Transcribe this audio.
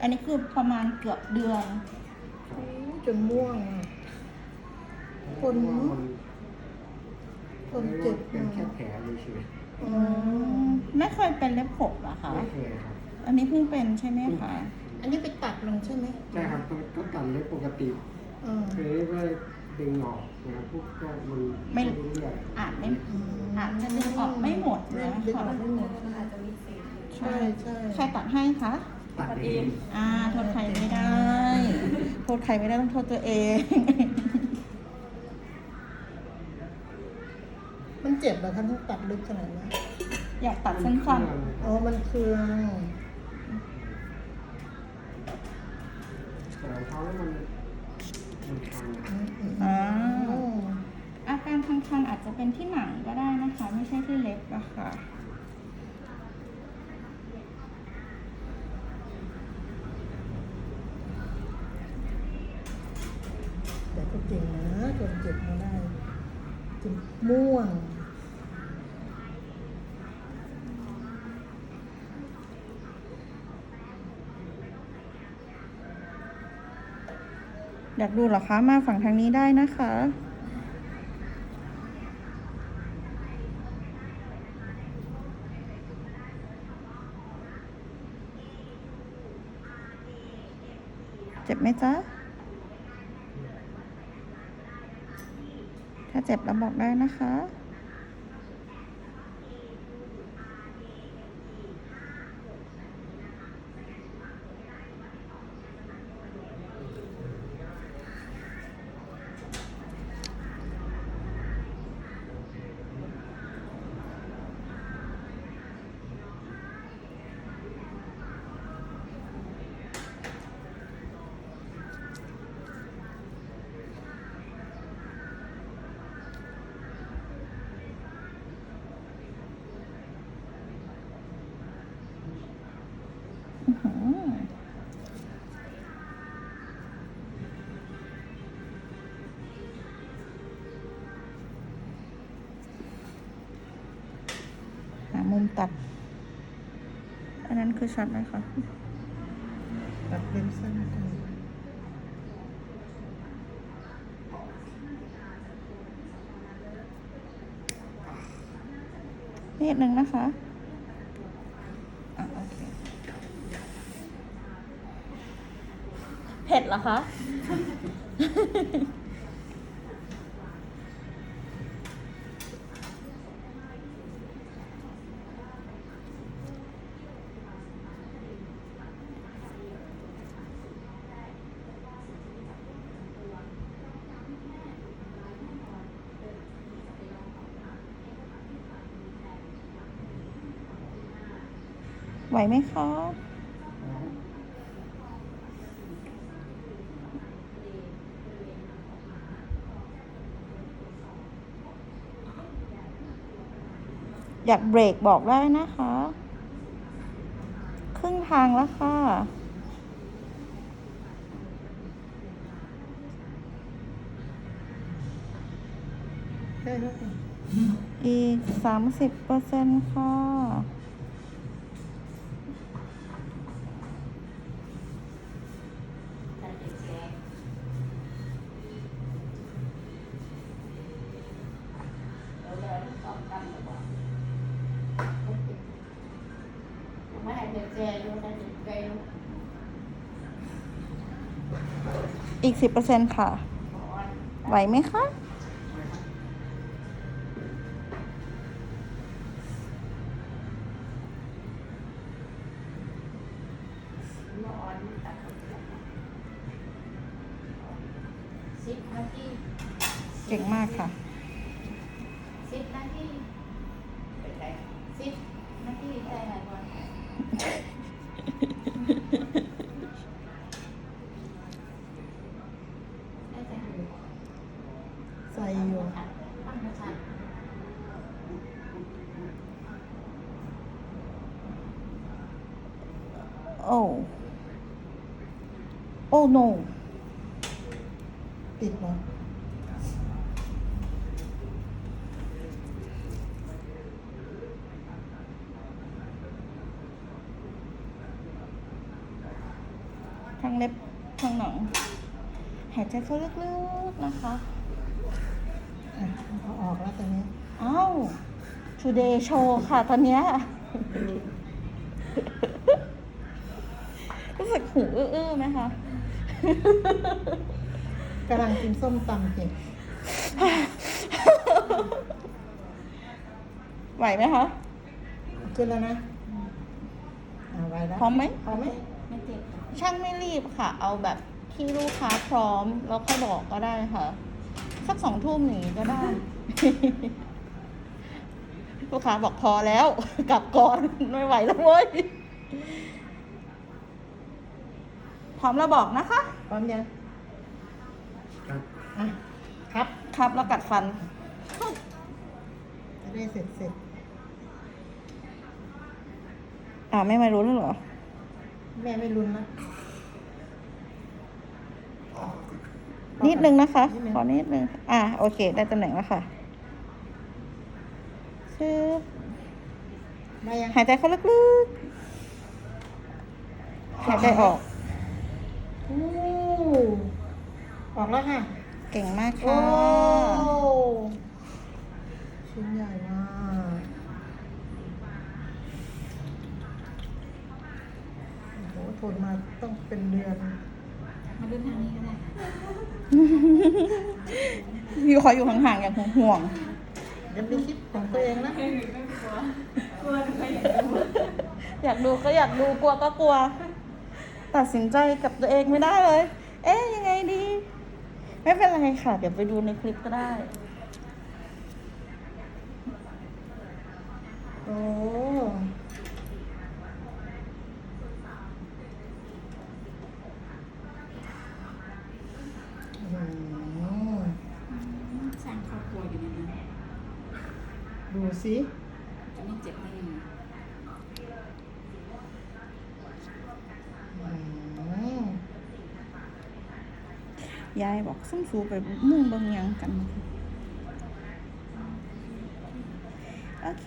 อันนี้คือประมาณเกือบเดือนครับโอ้จนม่วงอะคนเพราะว่ามันคนเจ็บเป็นแค่แผลเฉยอ๋อไม่เคยเป็นเล็บขบเหรอๆคะ ไม่เคยครับ อันนี้เพิ่งเป็นใช่ไหมคะ อันนี้ไปตัดลงใช่ไหมใช่ครับก็ก็ตัดเล็บปกติอ่าเคยว่าดึงออกนะครับพวกก็มันไม่ เรื่อยๆอาจไม่อาจจะดึงออกไม่หมดไม่นะดึงคะออกไม่หมดมันอาจจะมีเศษใช่ใช่ใครตัดให้คะ ตัดเองอ่าโทษใครไม่ได้ โทษใครไม่ได้ต้องโทษตัวเอง มันเจ็บเหรอคะต้องตัดลึกขนาดนี้นอยากตัดสั้นอ๋อ มันเคืองแต่ของเขามันมันคันอืมอืมๆอ่าอ๋ออาการคันๆอาจจะเป็นที่หนังก็ได้นะคะ ไม่ใช่ที่เล็บอะค่ะ แต่ก็เก่งนะจนเจ็บมาได้ จนม่วง อยากดูเหรอคะ มาฝั่งทางนี้ได้นะคะเจ็บไหมจ๊ะ ถ้าเจ็บแล้วบอกได้นะคะ ตัด อันนั้นคือชัดไหมคะตัดเป็นสั้นกันนิดนึงนะคะอะโอเคเผ็ดเหรอคะ ไหวไหมคะอยากเบรกบอกได้นะคะ ครึ่งทางแล้วค่ะได้แล้วค่ะอีกสามสิบเปอร์เซ็นต์ค่ะ ไม่ให้เด็กแก่อยู่แต่เด็กแก่อยู่อีกสิบเปอร์เซ็นต์ค่ะก่อนไหวไหมคะนอนตัดสิบนาที เก่งมากค่ะ สิบนาทีเป็นไรสิบนาทีได้ไหมก่อนได้แต่อยู่ ใส่อยู่ ตั้งกระชัน โอ้โอ้ no ติดเหรอทั้งเล็บทั้งหนังหายใจเข้าลึกๆนะคะอะเอาออกแล้วตอนนี้ อ้าว today show ค่ะตอนเนี้ย รู้สึกหูอื้อๆไหมคะกำลังกินส้มตำเผ็ดไหวไหมคะขึ้นแล้วนะอ่าไว้แล้วพร้อมไหมพร้อมไหมไม่เจ็บค่ะช่างไม่รีบค่ะ เอาแบบที่ลูกค้าพร้อม แล้วค่อยบอกก็ได้ค่ะ สักสองทุ่มหนีก็ได้ ลูกค้าบอกพอแล้ว กลับก่อนไม่ไหวแล้วเว้ย พร้อมแล้วบอกนะคะ พร้อมยังครับอะครับครับแล้วกัดฟันจะได้เสร็จเสร็จอ่าไม่มารู้แล้วเหรอ แม่ไม่รุนนะนิดนึงนะคะนิดนึงขอนิดนึง อ่าโอเค ได้ตำแหน่งแล้วค่ะชื่อได้ยังหายใจเข้าลึกๆ หายใจออก อู้ออกแล้วค่ะ เก่งมากโอ้ค่ะชิ้นใหญ่มากโอ้โหทนมาต้องเป็นเดือน มาดูทางนี้ก็ได้ค่ะอยู่ขออยู่ห่างๆอย่างห่วงเดี๋ยวดูคลิปของตัวเองนะ ๆอยากดูก็อยากดูกลัวก็กลัว ตัดสินใจกับตัวเองไม่ได้เลย เอ๊ยยังไงดี ไม่เป็นไรค่ะ เดี๋ยวไปดูในคลิปก็ได้ โอ้อื้อหือสร้างครอบครัวอยู่ในนั้นดูสิ จะไม่เจ็บได้ยังไง อืม ยายบอกซุ่มสูไปมุ่งเบางยังกัน โอเค